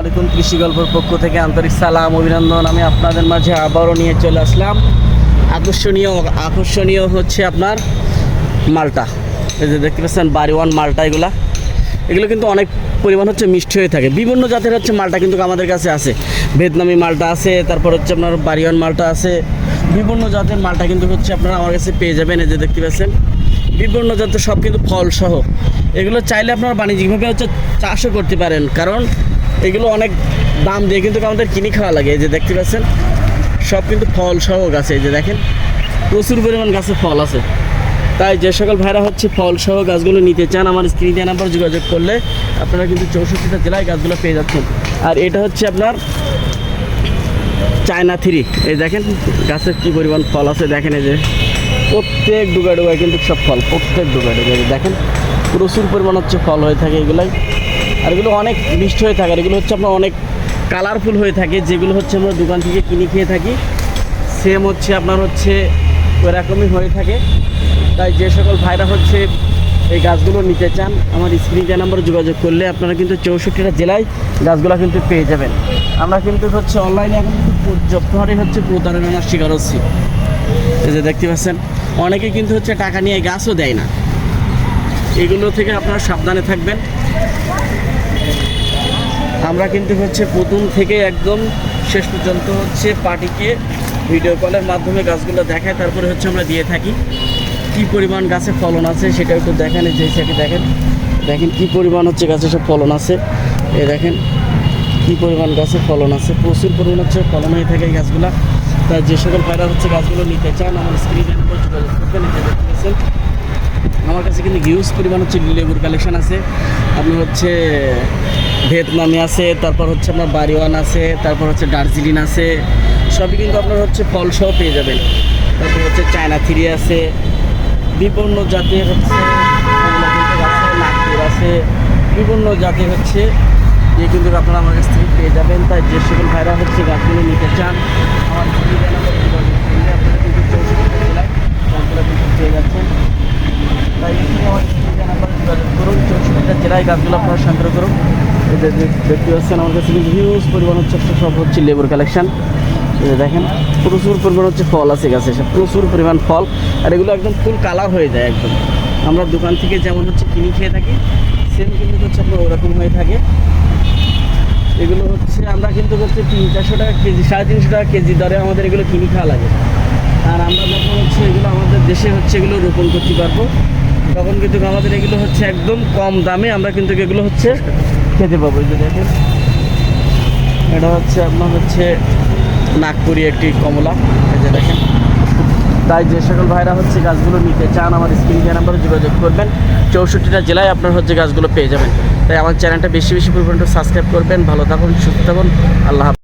আলাইকুম কৃষি গল্পের পক্ষ থেকে আন্তরিক সালাম, অভিনন্দন। আমি আপনাদের মাঝে আবারও নিয়ে চলে আসলাম। আকর্ষণীয় আকর্ষণীয় হচ্ছে আপনার মালটা। এই যে দেখতে পাচ্ছেন বাড়িওয়ান মালটা এগুলা। এগুলো কিন্তু অনেক পরিমাণ হচ্ছে মিষ্টি হয়ে থাকে। বিভিন্ন জাতের হচ্ছে মালটা কিন্তু আমাদের কাছে আছে। ভিয়েতনামি মালটা আছে, তারপর হচ্ছে আপনার বাড়িওয়ান মালটা আছে। বিভিন্ন জাতের মালটা কিন্তু হচ্ছে আপনারা আমার কাছে পেয়ে যাবেন। এই যে দেখতে পাচ্ছেন, বিভিন্ন জাতের সব কিন্তু ফলসহ। এগুলো চাইলে আপনারা বাণিজ্যিকভাবে হচ্ছে চাষও করতে পারেন। কারণ এগুলো অনেক দাম দিয়ে কিন্তু আমাদের কিনে খাওয়া লাগে, এই যে দেখতে পাচ্ছেন। সব কিন্তু ফল সহ গাছে, এই যে দেখেন, প্রচুর পরিমাণ গাছে ফল আছে। তাই যে সকল ভাইরা হচ্ছে ফল সহ গাছগুলো নিতে চান, আমার স্ক্রিনে নাম্বার যোগাযোগ করলে আপনারা কিন্তু চৌষট্টিটা জেলায় গাছগুলো পেয়ে যাচ্ছেন। আর এটা হচ্ছে আপনার চায়না থ্রি। এই দেখেন গাছের কী পরিমাণ ফল আছে, দেখেন এই যে। প্রত্যেক ডুবা ডুবায় কিন্তু সব ফল, প্রত্যেক ডুবা ডুবায় দেখেন, প্রচুর পরিমাণ হচ্ছে ফল হয়ে থাকে এগুলাই। আর এগুলো অনেক মিষ্টি হয়ে থাকে। আর এগুলো হচ্ছে আপনার অনেক কালারফুল হয়ে থাকে। যেগুলো হচ্ছে আমরা দোকান থেকে কিনে খেয়ে থাকি। সেম হচ্ছে আপনার হচ্ছে ওরকমই হয়ে থাকে। তাই যে সকল ভাইরা হচ্ছে এই গাছগুলো নিতে চান, আমার স্ক্রিনে নাম্বার যোগাযোগ করলে আপনারা কিন্তু চৌষট্টিটা জেলায় গাছগুলো কিন্তু পেয়ে যাবেন। আমরা কিন্তু হচ্ছে অনলাইনে এখন কিন্তু হারে হচ্ছে প্রতারণার শিকার হচ্ছি। এই যে দেখতে পাচ্ছেন, অনেকে কিন্তু হচ্ছে টাকা নিয়ে গাছও দেয় না। এগুলো থেকে আপনারা সাবধানে থাকবেন। আমরা কিন্তু হচ্ছে প্রথম থেকে একদম শেষ পর্যন্ত হচ্ছে পার্টিকে ভিডিও কলের মাধ্যমে গাছগুলো দেখায়, তারপরে হচ্ছে আমরা দিয়ে থাকি। কি পরিমাণ গাছে ফলন আছে সেটা একটু দেখেন যে দেখেন। দেখেন কি পরিমাণ হচ্ছে গাছে সব ফলন আছে। এ দেখেন, কি পরিমাণ গাছে ফলন আছে। প্রচুর পরিমাণ হচ্ছে ফলন হয়ে থাকে এই গাছগুলো। তাই যে সকল ভাইরা হচ্ছে গাছগুলো নিতে চান, আমার স্ক্রিনের উপর আমার কাছে কিন্তু হিউজ পরিমাণ হচ্ছে লেবুর কালেকশন আছে। আপনি হচ্ছে ভিয়েতনামি আছে, তারপর হচ্ছে আপনার বাড়িওয়ান আছে, তারপর হচ্ছে দার্জিলিং আছে, সবই কিন্তু আপনার হচ্ছে ফল সহ পেয়ে যাবেন। তারপর হচ্ছে চায়না থ্রি আছে, বিভিন্ন জাতের হচ্ছে নাগপুর আছে, বিভিন্ন জাতের হচ্ছে যে কিন্তু আপনারা আমার কাছ থেকে পেয়ে যাবেন। তাই যে সকল ভাইরা হচ্ছে গাছগুলো নিতে চান, আমার গাছগুলো পেয়ে যাচ্ছেন। তাই আমার করুন জেলায় গাছগুলো আপনারা সংগ্রহ করুন। এই দেখতে পাচ্ছেন আমার কাছে কিন্তু হিউজ পরিমাণ হচ্ছে সব হচ্ছে লেবুর কালেকশন দেখেন, প্রচুর পরিমাণ হচ্ছে ফল আছে গাছে প্রচুর পরিমাণ ফল। আর এগুলো একদম ফুল কালার হয়ে যায় একদম। আমরা দোকান থেকে যেমন হচ্ছে কিনে খেয়ে থাকি সেম কিন্তু হচ্ছে আপনার ওরকম হয়ে থাকে। এগুলো হচ্ছে আমরা কিন্তু হচ্ছে তিন চারশো টাকা কেজি, সাড়ে তিনশো টাকা কেজি দরে আমাদের এগুলো কিনে খাওয়া লাগে। আর আমরা যখন হচ্ছে এগুলো আমাদের দেশে হচ্ছে এগুলো রোপণ করতে পারব, তখন কিন্তু আমাদের এগুলো হচ্ছে একদম কম দামে আমরা কিন্তু এগুলো হচ্ছে খেতে পাবো এই যে দেখেন এটা হচ্ছে আপনার হচ্ছে নাগপুরি একটি কমলা, এই যে দেখেন। তাই যে সকল ভাইরা হচ্ছে গাছগুলো নিতে চান, আমার স্ক্রিন কেয়ার নাম্বারে যোগাযোগ করবেন। চৌষট্টিটা জেলায় আপনার হচ্ছে গাছগুলো পেয়ে যাবেন। তাই আমার চ্যানেলটা বেশি বেশি পরিমাণে সাবস্ক্রাইব করবেন। ভালো থাকুন, সুস্থ থাকুন। আল্লাহ।